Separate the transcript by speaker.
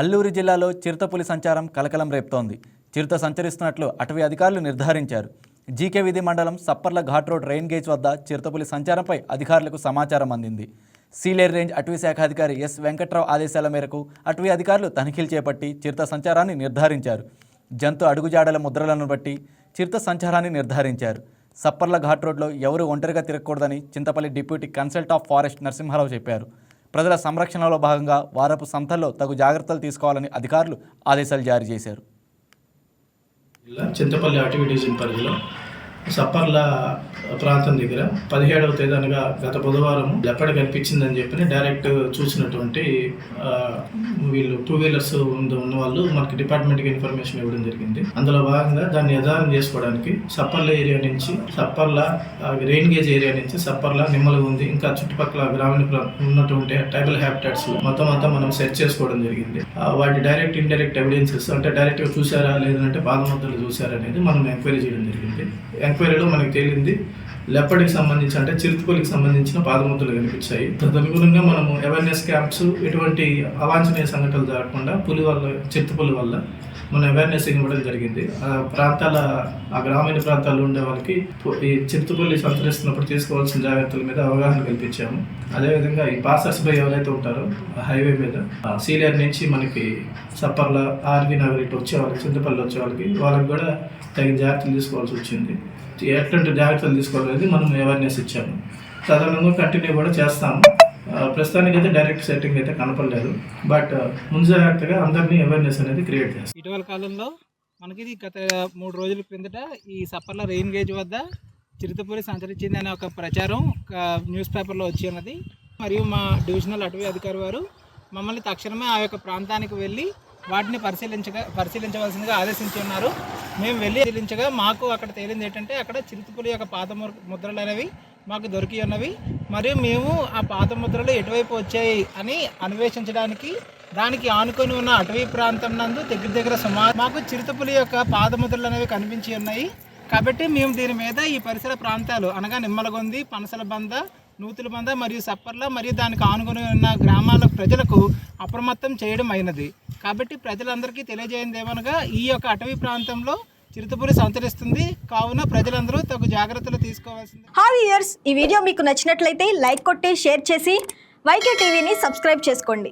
Speaker 1: అల్లూరి జిల్లాలో చిరుతపులి సంచారం కలకలం రేపుతోంది. చిరుత సంచరిస్తున్నట్లు అటవీ అధికారులు నిర్ధారించారు. జీకే విధి మండలం Sapparla ghat road rain gauge వద్ద చిరుతపులి సంచారంపై అధికారులకు సమాచారం అందింది. సీలేర్ రేంజ్ అటవీ శాఖ అధికారి ఎస్ వెంకట్రావు ఆదేశాల మేరకు అటవీ అధికారులు తనిఖీలు చేపట్టి చిరుత సంచారాన్ని నిర్ధారించారు. జంతు అడుగుజాడల ముద్రలను బట్టి చిరుత సంచారాన్ని నిర్ధారించారు. సప్పర్ల ఘాట్ రోడ్లో ఎవరు ఒంటరిగా తిరగకూడదని Chintapalli deputy consult of forest Narasimha Rao చెప్పారు. ప్రజల సంరక్షణలో భాగంగా వారపు సంతల్లో తగు జాగ్రత్తలు తీసుకోవాలని అధికారులు ఆదేశాలు జారీ చేశారు.
Speaker 2: చింతపల్లి అటవీ డివిజన్ పరిధిలో సప్పర్ల ప్రాంతం దగ్గర పదిహేడవ తేదీ అనగా గత బుధవారం లెప్పడ కనిపించిందని చెప్పి డైరెక్ట్ చూసినటువంటి వీళ్ళు టూ వీలర్స్ ఉన్న వాళ్ళు మనకి డిపార్ట్మెంట్కి ఇన్ఫర్మేషన్ ఇవ్వడం జరిగింది. అందులో భాగంగా దాన్ని యథానం చేసుకోవడానికి సప్పర్ల ఏరియా నుంచి సప్పర్ల రెయిన్ గేజ్ ఏరియా నుంచి సప్పర్ల నిమ్మలు ఉంది. ఇంకా చుట్టుపక్కల గ్రామీణ ప్రా- ఉన్నటువంటి ట్రైబల్ హ్యాబిటాట్స్ మొత్తం అంతా మనం సెర్చ్ చేసుకోవడం జరిగింది. ఆ, వాటి డైరెక్ట్ ఇండైరెక్ట్ ఎవిడెన్సెస్ అంటే డైరెక్ట్గా చూసారా లేదంటే పాదముద్రలు చూసారా అనేది మనం ఎంక్వైరీ చేయడం జరిగింది. ఎంక్వైరీలో మనకి తేలింది. లెప్పటికి సంబంధించి అంటే చిరుతపులికి సంబంధించిన పాదముద్రలు కనిపించాయి. తదనుగుణంగా మనము అవేర్నెస్ క్యాంప్స్ ఎటువంటి అవాంఛనీయ సంఘటనలు జరగకుండా పులి వల్ల చిరుతపులి వల్ల మనం అవేర్నెస్ ఇవ్వడం జరిగింది. ఆ ప్రాంతాల ఆ గ్రామీణ ప్రాంతాల్లో ఉండే వాళ్ళకి ఈ చిరుతపుల్లి సంతరిస్తున్నప్పుడు తీసుకోవాల్సిన జాగ్రత్తల మీద అవగాహన కల్పించాము. అదేవిధంగా ఈ పాసర్స్ బై ఎవరైతే ఉంటారో హైవే మీద ఆ సీలియర్ నుంచి మనకి సప్పర్ల ఆర్వి నగర్ ఇటు వచ్చే చింతపల్లి వచ్చేవాళ్ళకి వాళ్ళకి కూడా తగిన జాగ్రత్తలు తీసుకోవాల్సి వచ్చింది. ఎట్లాంటి జాగ్రత్తలు తీసుకోవాలనేది మనం అవేర్నెస్ ఇచ్చాము. తదనంగా కంటిన్యూ కూడా చేస్తాము. ప్రస్తుతానికైతే డైరెక్ట్ సెట్టింగ్ అయితే కనపడలేదు. బట్ ముందు జాగ్రత్తగా అందరినీ అవేర్నెస్ అనేది క్రియేట్ చేస్తాం
Speaker 3: ఇటీవల కాలంలో మనకి ఇది గత మూడు రోజుల క్రిందట ఈ సప్పర్ల రెయిన్ గేజ్ వద్ద చిరుతపురి సంచరించింది అనే ఒక ప్రచారం ఒక న్యూస్ పేపర్లో వచ్చి ఉన్నది. మరియు మా డివిజనల్ అటవీ అధికారి వారు మమ్మల్ని తక్షణమే ఆ యొక్క ప్రాంతానికి వెళ్ళి వాటిని పరిశీలించగా పరిశీలించవలసిందిగా ఆదేశించి ఉన్నారు. మేము వెళ్ళి పరిశీలించగా మాకు అక్కడ తేలింది ఏంటంటే అక్కడ చిరుతపులి యొక్క పాత ముద్రలు అనేవి మాకు దొరికి ఉన్నవి మరియు మేము ఆ పాత ముద్రలు ఎటువైపు వచ్చాయి అని అన్వేషించడానికి దానికి ఆనుకొని ఉన్న అటవీ ప్రాంతం నందు దగ్గర దగ్గర సుమారు మాకు చిరుతపులి యొక్క పాదముద్రలు అనేవి కనిపించి ఉన్నాయి. కాబట్టి మేము దీని మీద ఈ పరిసర ప్రాంతాలు అనగా నిమ్మలగొంది పనసల బంద నూతుల బంద మరియు సప్పర్ల మరియు దానికి ఆనుకొని ఉన్న గ్రామాల ప్రజలకు అప్రమత్తం చేయడం అయినది. కాబట్టి ప్రజలందరికీ తెలియజేయండి ఏమనగా ఈ యొక్క అటవీ ప్రాంతంలో చిరుతపులి సంతరిస్తుంది కావున ప్రజలందరూ తగు జాగ్రత్తలు తీసుకోవాల్సింది.
Speaker 4: హాయ్ ఇయర్స్ ఈ వీడియో మీకు నచ్చినట్లయితే లైక్ కొట్టి షేర్ చేసి వైకే టీవీని సబ్స్క్రైబ్ చేసుకోండి.